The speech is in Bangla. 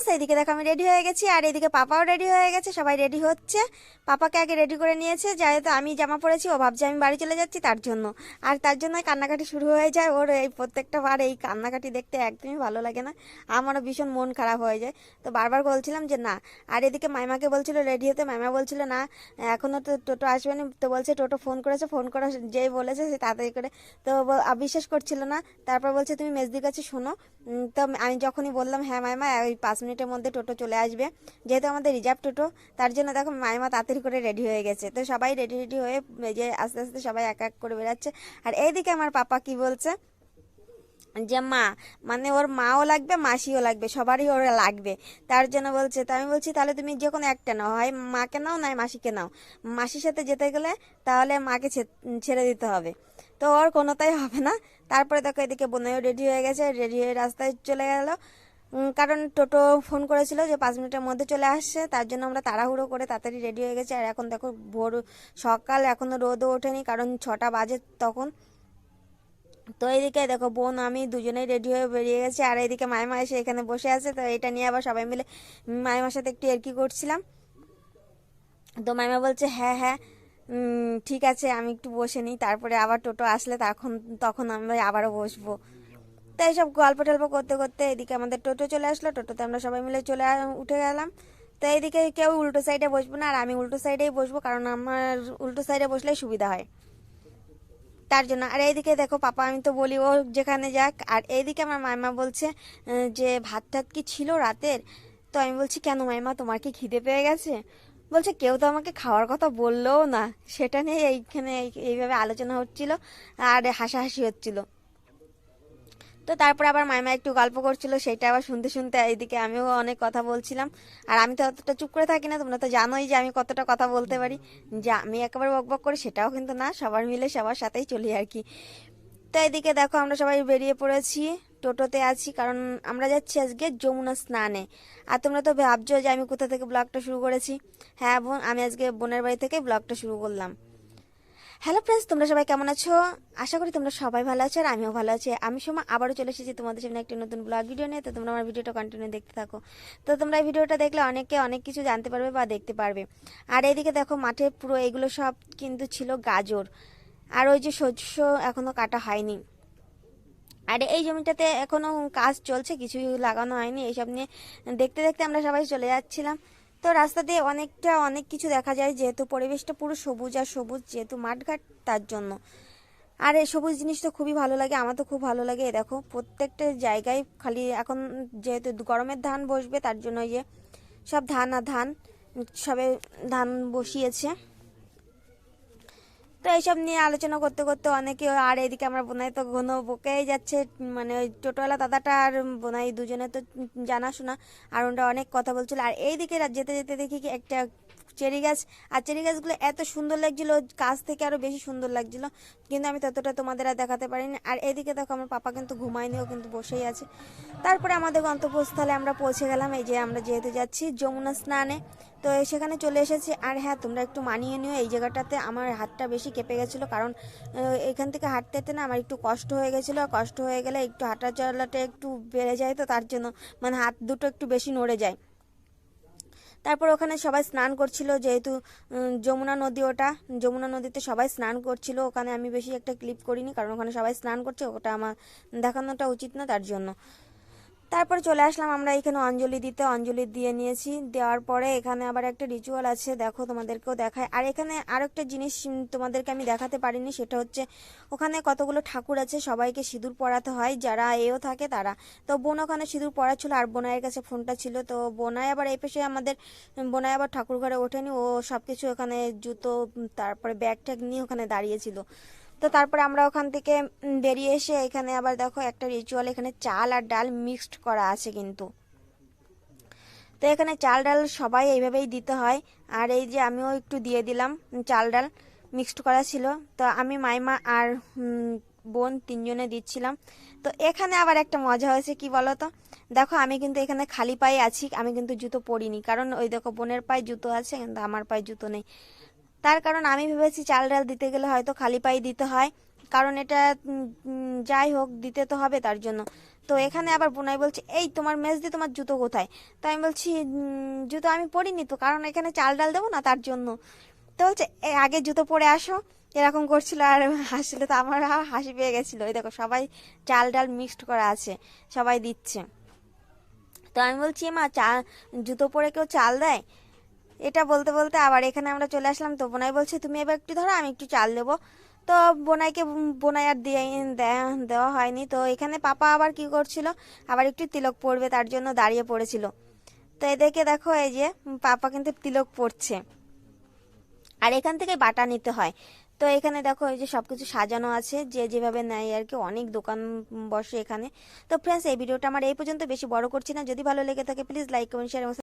ফ্রেন্ডস এইদিকে দেখো, আমি রেডি হয়ে গেছি, আর এদিকে পাপাও রেডি হয়ে গেছে, সবাই রেডি হচ্ছে। পাপাকে আগে রেডি করে নিয়েছে যেহেতু আমি জামা পরেছি, ও ভাবছে আমি বাড়ি চলে যাচ্ছি তার জন্য। আর তার জন্যই কান্নাকাটি শুরু হয়ে যায়, ওর এই প্রত্যেকটা বার এই কান্নাকাটি দেখতে একদমই ভালো লাগে না। আমারও ভীষণ মন খারাপ হয়ে যায়। তো বারবার বলছিলাম যে না, আর এদিকে মাইমাকে বলছিল রেডি হতে, মাইমা বলছিল, না এখনও তো টোটো আসবে না তো বলছে, টোটো ফোন করেছে, ফোন করা যেই বলেছে, সে তাড়াতাড়ি করে। তো বিশ্বাস করছিল না। তারপর বলছে, তুমি মেজদির কাছে শোনো। তো আমি যখনই বললাম হ্যাঁ মাইমা, ওই পাঁচ মিনিটের মধ্যে টোটো চলে আসবে। যেহেতু আমাদের রিজার্ভ টোটো, তার জন্য দেখো মাইমা তাড়াতাড়ি করে রেডি হয়ে গেছে। তো সবাই রেডি রেডি হয়ে যে আস্তে আস্তে সবাই এক এক করে বেরাচ্ছে আর এইদিকে আমার পাপা কি বলছে? যে মা মানে ওর মাও লাগবে, মাসিও লাগবে, সবারই ওর লাগবে। তার জন্য বলছে, তো আমি বলছি, তাহলে তুমি যে কোনো একটা নাও। হয় মাকে নাও, নয় মাসিকে নাও। মাসির সাথে যেতে গেলে তাহলে মাকে ছেড়ে দিতে হবে। তো ওর কোনোটাই হবে না। তারপরে দেখো এদিকে বোনেও রেডি হয়ে গেছে, রেডি হয়ে রাস্তায় চলে গেল। কারণ টোটো ফোন করেছিল যে পাঁচ মিনিটের মধ্যে চলে আসছে, তার জন্য আমরা তাড়াহুড়ো করে তাড়াতাড়ি রেডি হয়ে গেছি। আর এখন দেখো ভোর সকাল এখনও রোদও ওঠেনি, কারণ ছটা বাজে তখন। তো এইদিকে দেখো বোন, আমি দুজনেই রেডি হয়ে বেরিয়ে গেছি। আর এইদিকে মাইমা এসে এখানে বসে আছে, তো এটা নিয়ে আবার সবাই মিলে মাইমার সাথে একটু এরকি করছিলাম। তো মাইমা বলছে হ্যাঁ হ্যাঁ ঠিক আছে, আমি একটু বসে নিই, তারপরে আবার টোটো আসলে তখন তখন আমরা আবারও বসবো। তো এইসব গল্প টল্প করতে করতে এদিকে আমাদের টোটো চলে আসলো। টোটোতে আমরা সবাই মিলে চলে উঠে গেলাম। তো এইদিকে কেউ উল্টো সাইডে বসবো না আর আমি উল্টো সাইডেই বসবো কারণ আমার উল্টো সাইডে বসলেই সুবিধা হয়। তার জন্য আর এইদিকে দেখো পাপা আমি তো বলি ও যেখানে যাক আর এইদিকে আমার মাইমা বলছে যে ভাত টাত কি ছিল রাতের? তো আমি বলছি, কেন মাইমা, তোমার কি খিদে পেয়ে গেছে? বলছে, কেউ তো আমাকে খাওয়ার কথা বললোও না। সেটা নিয়ে এইখানে এই- এইভাবে আলোচনা হচ্ছিল আর হাসাহাসি হচ্ছিল। তো তারপরে আবার মাইমা একটু গল্প করছিল সেটা আবার শুনতে শুনতে এইদিকে আমিও অনেক কথা বলছিলাম। আর আমি তো অতটা চুপ করে থাকি না, তোমরা তো জানোই যে আমি কতটা কথা বলতে পারি। যে, আমি একেবারে বক বক করি, সেটাও কিন্তু না, সবার মিলে সবার সাথেই চলি আর কি। তো এদিকে দেখো, আমরা সবাই বেরিয়ে পড়েছি, টোটোতে আছি, কারণ আমরা যাচ্ছি আজকে যমুনা স্নানে। আর তোমরা তো ভাবছ যে আমি কোথা থেকে ব্লগটা শুরু করেছি? হ্যাঁ বোন, আমি আজকে বোনের বাড়ি থেকে ব্লগটা শুরু করলাম। হ্যালো ফ্রেন্ডস তোমরা সবাই কেমন আছো? আশা করি তোমরা সবাই ভালো আছো আর আমিও ভালো আছি। আমি সময় আবারও চলে এসেছি তোমাদের সামনে একটি নতুন ব্লগ ভিডিও নিয়ে। তো তোমরা আমার ভিডিওটা কন্টিনিউ দেখতে থাকো। তো তোমরা এই ভিডিওটা দেখলে অনেকে অনেক কিছু জানতে পারবে বা দেখতে পারবে। আর এদিকে দেখো, মাঠে পুরো এগুলো সব কিন্তু ছিল গাজর। আর ওই যে শস্য এখনও কাটা হয়নি। আর এই জমিটাতে এখনও কাজ চলছে, কিছুই লাগানো হয়নি। এইসব নিয়ে দেখতে দেখতে আমরা সবাই চলে যাচ্ছিলাম। তো রাস্তা দিয়ে অনেকটা অনেক কিছু দেখা যায়, যেহেতু পরিবেশটা পুরো সবুজ আর সবুজ যেহেতু মাঠঘাট, তার জন্য। আর এই সবুজ জিনিস তো খুবই ভালো লাগে, আমার তো খুব ভালো লাগে। দেখো, প্রত্যেকটা জায়গায় খালি এখন যেহেতু গরমের ধান বসবে, তার জন্য যে সব ধান আর ধান, সবে ধান বসিয়েছে। তো এইসব নিয়ে আলোচনা করতে করতে অনেকে আর এদিকে আমার বোনাই তো ঘন বকেই যাচ্ছে মানে ওই টোটোওয়ালা দাদাটা আর বোনাই দুজনে তো জানাশোনা, আর ওটা অনেক কথা বলছিল। আর এইদিকে যেতে যেতে দেখি কি একটা চেরি গাছ, আর চেরি গাছগুলো এত সুন্দর লাগছিল, কাছ থেকে আরও বেশি সুন্দর লাগছিল। কিন্তু আমি ততটা তোমাদের আর দেখাতে পারিনি। আর এদিকে দেখো, আমার পাপা কিন্তু ঘুমায়নি, ও কিন্তু বসেই আছে। তারপরে আমাদের গন্তব্যস্থলে আমরা পৌঁছে গেলাম। এই যে আমরা যেহেতু যাচ্ছি যমুনা স্নানে, তো সেখানে চলে এসেছি। আর হ্যাঁ তোমরা একটু মানিয়ে নিও, এই জায়গাটাতে আমার হাতটা বেশি কেঁপে গেছিল। কারণ এখান থেকে হাঁটতে হাঁটতে না আমার একটু কষ্ট হয়ে গেছিল। কষ্ট হয়ে গেলে একটু হাঁটা চলাটা একটু বেড়ে যায় তো, তার জন্য মানে হাত দুটো একটু বেশি নড়ে যায়। তারপর ওখানে সবাই স্নান করছিল, যেহেতু যমুনা নদী ওটা, যমুনা নদীতে সবাই স্নান করছিল, ওখানে আমি বেশি একটা ক্লিপ করিনি, কারণ ওখানে সবাই স্নান করছে, ওটা আমার দেখানোটা উচিত না তার জন্য। তারপরে চলে আসলাম আমরা এখানে অঞ্জলি দিতে। অঞ্জলি দিয়ে নিয়েছি। দেওয়ার পরে এখানে আবার একটা রিচুয়াল আছে, দেখো তোমাদেরকেও দেখায়। আর এখানে আরও একটা জিনিস তোমাদেরকে আমি দেখাতে পারিনি, সেটা হচ্ছে ওখানে কতগুলো ঠাকুর আছে, সবাইকে সিঁদুর পরাতে হয়। যারা এও থাকে তারা। তো বোন ওখানে সিঁদুর পরাচ্ছিল, আর বোনাইয়ের কাছে ফোনটা ছিল। তো বোনাই আবার এই পেশে আমাদের বোনাই আবার ঠাকুর ঘরে ওঠেনি। ও সব কিছু ওখানে জুতো তারপরে ব্যাগ ট্যাগ নিয়ে ওখানে দাঁড়িয়েছিল তো তারপরে আমরা ওখান থেকে বেরিয়ে এসে এখানে আবার দেখো একটা রিচুয়াল এখানে চাল আর ডাল মিক্সড করা আছে কিন্তু। তো এখানে চাল ডাল সবাই এইভাবেই দিতে হয়। আর এই যে আমিও একটু দিয়ে দিলাম চাল ডাল মিক্সড করা ছিল। তো আমি মাইমা আর বোন তিনজনে দিচ্ছিলাম। তো এখানে আবার একটা মজা হয়েছে, কি বলো তো দেখো আমি কিন্তু এখানে খালি পায়ে আছি, আমি কিন্তু জুতো পরিনি। কারণ ওই দেখো বোনের পায়ে জুতো আছে, কিন্তু আমার পায়ে জুতো নেই। তার কারণ আমি ভেবেছি চাল ডাল দিতে গেলে হয়তো খালি পায়ে দিতে হয়। কারণ এটা যাই হোক দিতে তো হবে তার জন্য। তো এখানে আবার বোনাই বলছে এই তোমার মেজ দিয়ে তোমার জুতো কোথায়? তো আমি বলছি জুতো আমি পরিনি তো কারণ এখানে চাল ডাল দেবো না তার জন্য। তো বলছে "এ, আগে জুতো পরে আসো। এরকম করছিল আর হাসছিল তো আমার হাসি পেয়ে গেছিল। ওই দেখো সবাই চাল ডাল মিক্সড করা আছে সবাই দিচ্ছে। তো আমি বলছি মা চা জুতো পরে কেউ চাল দেয়? এটা বলতে বলতে আবার এখানে আমরা চলে আসলাম। তো বোনাই বলছে, তুমি এবার একটু ধরো, আমি একটু চাল দেবো। তো বোনাইকে, বোনাই আর দেওয়া হয়নি। তো এখানে পাপা আবার কি করছিল? আবার একটু তিলক পড়বে, তার জন্য দাঁড়িয়ে পড়েছিল। তো এদেরকে দেখো, এই যে পাপা কিন্তু তিলক পড়ছে। আর এখান থেকে বাটা নিতে হয়। তো এখানে দেখো, এই যে সবকিছু সাজানো আছে। যে যেভাবে নেয় আর কি, অনেক দোকান বসে এখানে। তো ফ্রেন্ডস এই ভিডিওটা আমার এই পর্যন্ত। বেশি বড় করছি না। যদি ভালো লেগে থাকে প্লিজ লাইক কমেন্ট শেয়ার